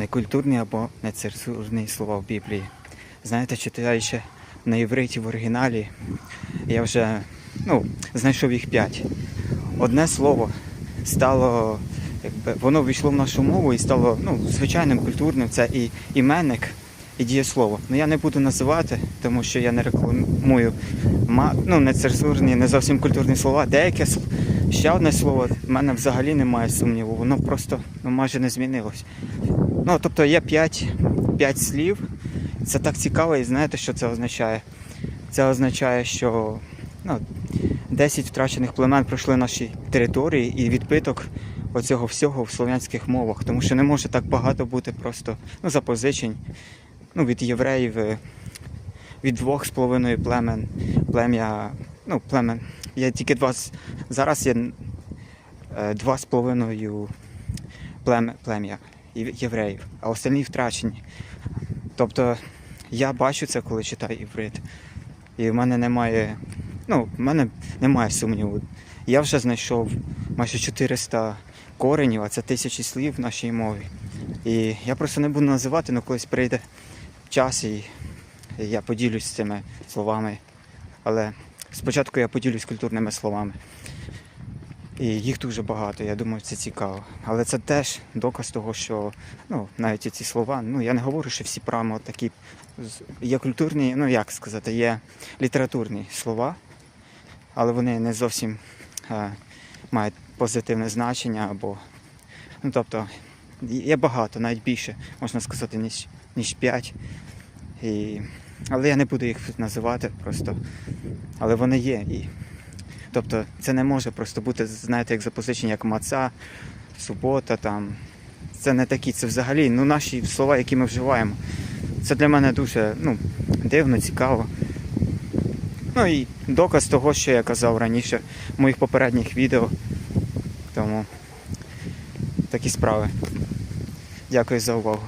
некультурні або нецензурні слова в Біблії. Знаєте, читаючи на євриті в оригіналі, я вже ну, знайшов їх п'ять. Одне слово стало, якби воно війшло в нашу мову і стало ну, звичайним культурним. Це і іменник, і дієслово. Ну я не буду називати, тому що я не рекламую ну, нецензурні, не зовсім культурні слова. Деяке ще одне слово в мене взагалі немає сумніву. Воно просто ну, майже не змінилось. Ну, тобто є п'ять, п'ять слів. Це так цікаво, і знаєте, що це означає? Це означає, що ну, 10 втрачених племен пройшли наші території і відбиток оцього всього в слов'янських мовах. Тому що не може так багато бути просто ну, запозичень ну, від євреїв, е, від двох з половиною племен, плем'я, ну, племен. Є тільки два. Зараз є е, два з половиною плем'я євреїв, а остальні втрачені. Тобто я бачу це, коли читаю іврит. І в мене немає, ну, в мене немає сумніву. Я вже знайшов майже 400 коренів, а це тисячі слів в нашій мові. І я просто не буду називати, але колись прийде час і я поділюсь цими словами. Але спочатку я поділюсь культурними словами. І їх дуже багато, я думаю, це цікаво. Але це теж доказ того, що ну, навіть ці слова, ну я не говорю, що всі прямо такі є культурні, ну як сказати, є літературні слова, але вони не зовсім е, мають позитивне значення або. Ну тобто є багато, навіть більше, можна сказати, ніж, ніж 5. І... Але я не буду їх називати просто. Але вони є. І... Тобто це не може просто бути, знаєте, як запозичення, як маца, субота там. Це не такі, це взагалі ну, наші слова, які ми вживаємо. Це для мене дуже ну, дивно, цікаво. Ну і доказ того, що я казав раніше в моїх попередніх відео. Тому такі справи. Дякую за увагу.